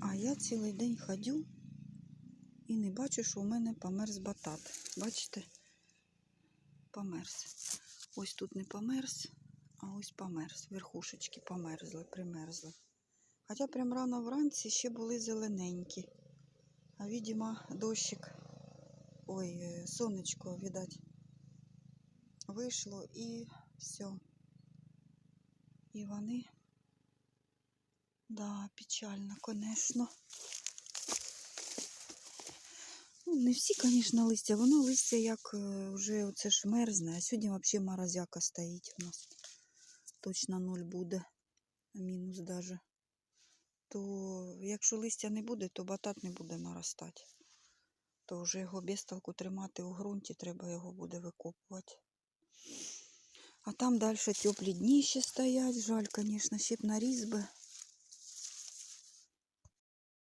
А я цілий день ходю і не бачу, що у мене померз батат. Бачите? Померз. Ось тут не померз, а ось померз. Верхушечки померзли, примерзли. Хоча прям рано вранці ще були зелененькі. А видимо, дощик, ой, е, сонечко, видать, вийшло і все. І вони, да, печально, конечно. Ну, не всі, звісно, листя. Воно листя як вже оце ж мерзне, а сьогодні взагалі морозяка стоїть у нас. Точно ноль буде, мінус даже. То якщо листя не буде, то батат не буде наростати. То вже його без толку тримати у ґрунті, треба його буде викопувати. А там далі теплі дні ще стоять. Жаль, звісно, ще б наріз би.